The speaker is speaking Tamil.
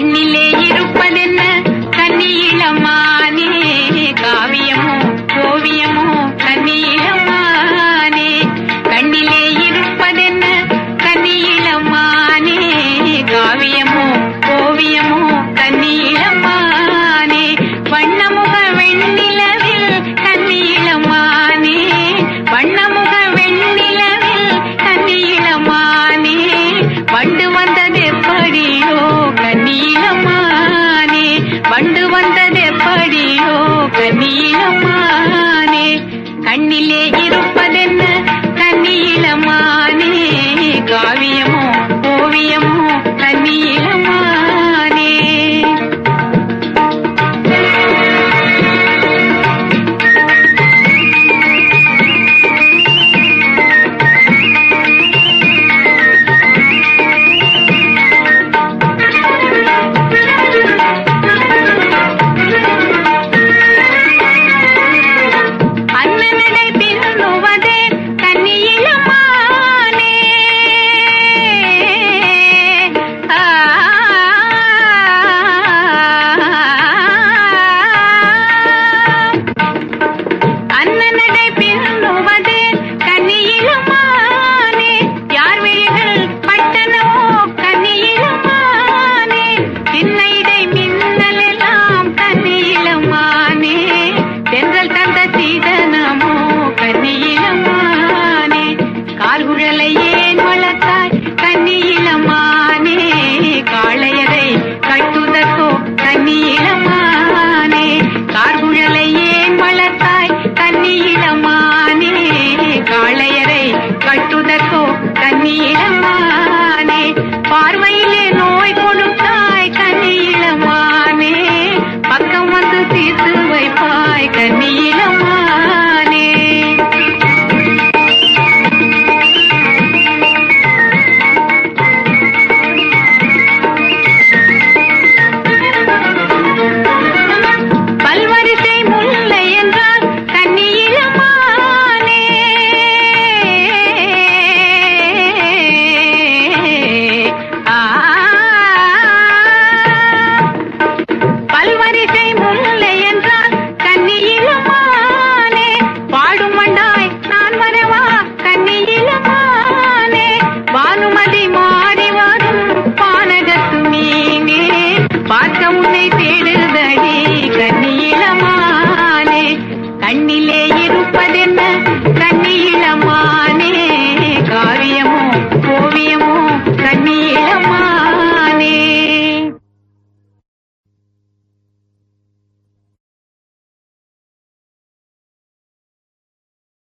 கண்ணிலே இருப்பதென்ன? கன்னியிளமானே நீளமானே கண்ணிலே இருப்பதென்ன?